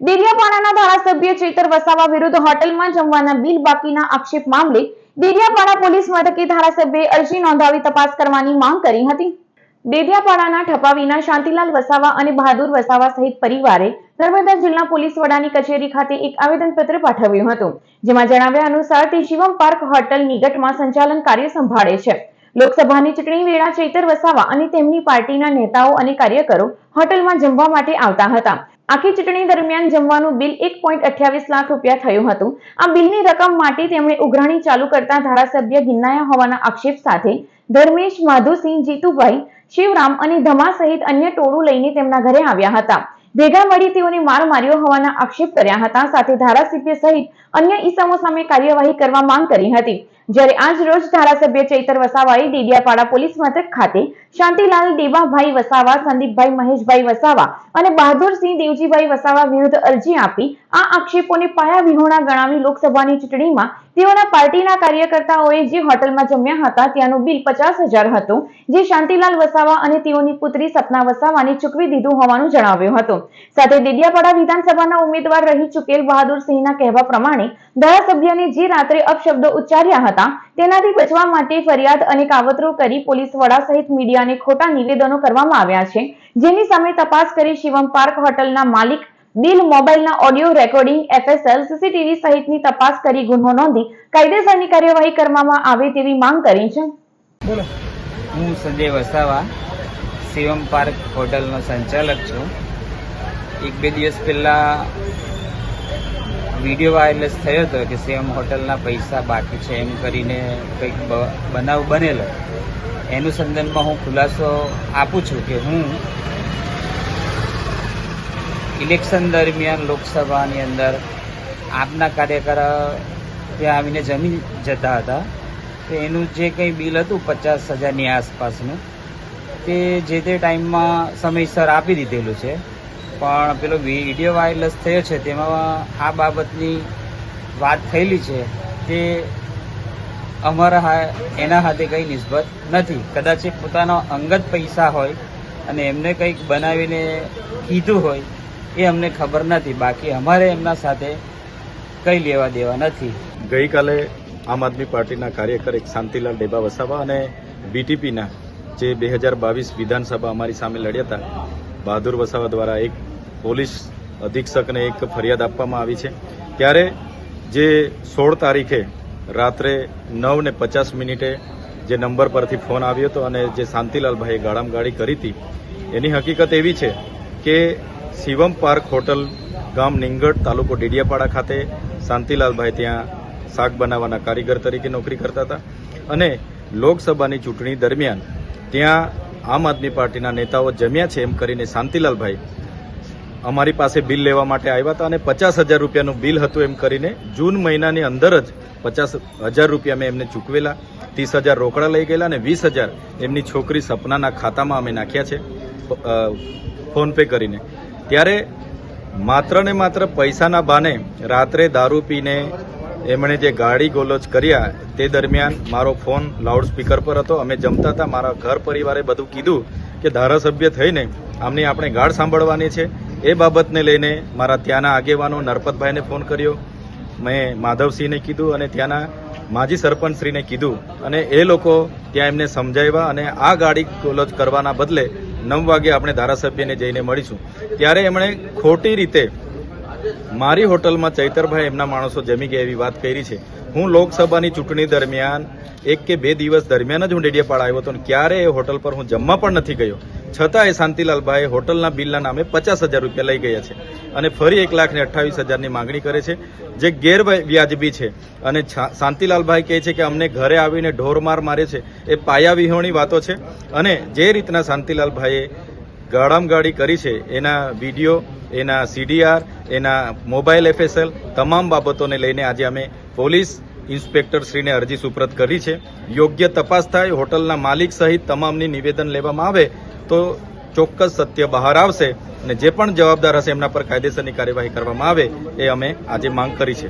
દેડિયાપાડાના ધારાસભ્ય ચેતર વસાવા વિરુદ્ધ હોટલમાં જમવાના બિલ બાકીના આક્ષેપ મામલે દેડિયાપાડા પોલીસ મથકે ધારાસભ્યએ અરજી નોંધાવી તપાસ કરવાની માંગ કરી હતી. દેડિયાપાડાના ઠપાવીના શાંતિલાલ વસાવા અને બહાદુર વસાવા સહિત પરિવારે નર્મદા જિલ્લા પોલીસ વડાની કચેરી ખાતે એક આવેદનપત્ર પાઠવ્યું હતું, જેમાં જણાવ્યા અનુસાર તે શિવમ પાર્ક હોટલ નિગટમાં સંચાલન કાર્ય સંભાળે છે. લોકસભાની ચૂંટણી વેળા ચૈતર વસાવા અને તેમની પાર્ટીના નેતાઓ અને કાર્યકરો હોટલમાં જમવા માટે આવતા હતા. આખી ચૂંટણી દરમિયાન જમવાનું બિલ એક લાખ રૂપિયા થયું હતું. આ બિલની રકમ માટે તેમણે ઉઘરાણી ચાલુ કરતા ધારાસભ્ય ગિન્નાયા હોવાના આક્ષેપ સાથે ધર્મેશ માધુસિંહ જીતુભાઈ, શિવરામ અને ધમા સહિત અન્ય ટોળું લઈને તેમના ઘરે આવ્યા હતા. ભેગા મળી તેઓને માર માર્યો હોવાના આક્ષેપ કર્યા હતા. સાથે ધારાસભ્ય સહિત અન્ય ઈસમો સામે કાર્યવાહી કરવા માંગ કરી હતી. જ્યારે આજ રોજ ધારાસભ્ય ચૈતર વસાવાએ ડેડિયાપાડા પોલીસ મથક ખાતે શાંતિલાલ દેવાભાઈ વસાવા, સંદીપભાઈ મહેશભાઈ વસાવા અને બહાદુરસિંહ દેવજીભાઈ વસાવા વિરુદ્ધ અરજી આપી આ આક્ષેપોને પાયા વિહોણા ગણાવી લોકસભાની ચૂંટણીમાં તેઓના પાર્ટીના કાર્યકર્તાઓએ જે હોટલમાં જમ્યા હતા, ત્યાંનું બિલ પચાસ હતું. જે શાંતિલાલ વસાવા અને તેઓની પુત્રી સપના વસાવાને ચૂકવી દીધું હોવાનું જણાવ્યું હતું. સાથે દેડિયાપાડા વિધાનસભાના ઉમેદવાર રહી ચૂકેલ બહાદુરસિંહના કહેવા પ્રમાણે, ધારાસભ્યને જે રાત્રે અપશબ્દો ઉચ્ચાર્યા હતા, તેનાથી બચવા માટે ફરિયાદ અને કાવતરો કરી પોલીસ વડા સહિત મીડિયાને ખોટા નિવેદનો કરવામાં આવ્યા છે. જેની સામે તપાસ કરી શિવમ પાર્ક હોટલના માલિક બિલ મોબાઈલના ઓડિયો રેકોર્ડિંગ એફએસએલ સીસીટીવી સહિતની તપાસ કરી ગુનો નોંધી કાયદેસરની કાર્યવાહી કરવામાં આવે તેવી માંગ કરી છે. બોલો. હું સંજય વસાવા શિવમ પાર્ક હોટલનો સંચાલક છું. એક બે દિવસ પહેલાં વીડિયો વાયરલેસ થયો હતો કે શિવમ હોટલના પૈસા બાકી છે એમ કરીને કંઈક બ- બનાવ બનેલો. એનું સંદર્ભમાં હું ખુલાસો આપું છું કે હું ઇલેક્શન દરમિયાન લોકસભાની અંદર આપના કાર્યકર ત્યાં આવીને જમી જતા હતા. તો એનું જે કંઈ બિલ હતું પચાસ હજારની આસપાસનું, તે જે તે ટાઈમમાં સમયસર આપી દીધેલું છે. પણ પેલો વીડિયો વાયરલેસ થયો છે, તેમાં આ બાબતની વાત થયેલી છે તે અમારા હા, એના હાથે કંઈ નિસ્બત નથી. કદાચ એ પોતાના અંગત પૈસા હોય અને એમને કંઈક બનાવીને કીધું હોય એ અમને ખબર નથી. બાકી અમારે એમના સાથે કંઈ લેવા દેવા નથી. ગઈકાલે આમ આદમી પાર્ટીના કાર્યકર એક શાંતિલાલ ડેબા વસાવા અને બીટીપીના જે બે હજાર બાવીસ વિધાનસભા અમારી સામે લડ્યા હતા, બહાદુર વસાવા દ્વારા એક પોલીસ અધિક્ષકને એક ફરિયાદ આપવામાં આવી છે. ત્યારે જે સોળ તારીખે રાત્રે નવ ને પચાસ મિનિટે જે નંબર પરથી ફોન આવ્યો હતો અને જે શાંતિલાલભાઈએ ગાળામગાળી કરી હતી, એની હકીકત એવી છે કે શિવમ પાર્ક હોટલ ગામ નિંગડ તાલુકો ડેડિયાપાડા ખાતે શાંતિલાલભાઈ ત્યાં શાક બનાવવાના કારીગર તરીકે નોકરી કરતા હતા. અને લોકસભાની ચૂંટણી દરમિયાન ત્યાં આમ આદમી પાર્ટીના નેતાઓ જમ્યા છે એમ કરીને શાંતિલાલભાઈ અમારી પાસે બિલ લેવા માટે આવ્યા હતા અને પચાસ હજાર રૂપિયાનું બિલ હતું એમ કરીને જૂન મહિનાની અંદર જ પચાસ હજાર રૂપિયા મેં એમને ચૂકવેલા. ત્રીસ હજાર રોકડા લઈ ગયેલા અને વીસ હજાર એમની છોકરી સપનાના ખાતામાં અમે નાખ્યા છે ફોનપે કરીને. ત્યારે માત્ર ને માત્ર પૈસાના બાને રાત્રે દારૂ પીને એમણે જે ગાડી ગોલોચ કર્યા, તે દરમિયાન મારો ફોન લાઉડ સ્પીકર પર હતો. અમે જમતા હતા. મારા ઘર પરિવારે બધું કીધું કે ધારાસભ્ય થઈને આમની આપણે ગાઢ સાંભળવાની છે. એ બાબતને લઈને મારા ત્યાંના આગેવાનો નરપતભાઈને ફોન કર્યો. મેં માધવસિંહને કીધું અને ત્યાંના માજી સરપંચશ્રીને કીધું. અને એ લોકો ત્યાં એમને સમજાવ્યા અને આ ગાડી ગોલોચ કરવાના બદલે નવ વાગે આપણે ધારાસભ્યને જઈને મળીશું. ત્યારે એમણે ખોટી રીતે મારી હોટલમાં ચૈતરભાઈ એમના માણસો જમી ગયા એવી વાત કરી છે. હું લોકસભાની ચૂંટણી દરમિયાન એક કે બે દિવસ દરમિયાન જ હું ડેડિયાપાડા આવ્યો હતો અને ક્યારે એ હોટલ પર હું જમવા પણ નથી ગયો. છતાં એ શાંતિલાલભાઈ હોટલના બિલના નામે પચાસ હજાર રૂપિયા લઈ ગયા છે અને ફરી એક લાખ ને અઠ્ઠાવીસ હજારની માંગણી કરે છે, જે ગેરવ્યાજબી છે. અને શાંતિલાલભાઈ કહે છે કે અમને ઘરે આવીને ઢોરમાર મારે છે, એ પાયાવિહોણી વાતો છે. અને જે રીતના શાંતિલાલભાઈએ ગાળામગાળી કરી છે, એના વીડિયો, એના સીડીઆર, એના મોબાઈલ એફએસએલ, તમામ બાબતોને લઈને આજે અમે પોલીસ ઇન્સ્પેક્ટર શ્રીને અરજી સુપ્રત કરી છે. યોગ્ય તપાસ થાય, હોટલના માલિક સહિત તમામની નિવેદન લેવામાં આવે તો ચોક્કસ સત્ય બહાર આવશે અને જે પણ જવાબદાર હશે એમના પર કાયદેસરની કાર્યવાહી કરવામાં આવે એ અમે આજે માંગ કરી છે.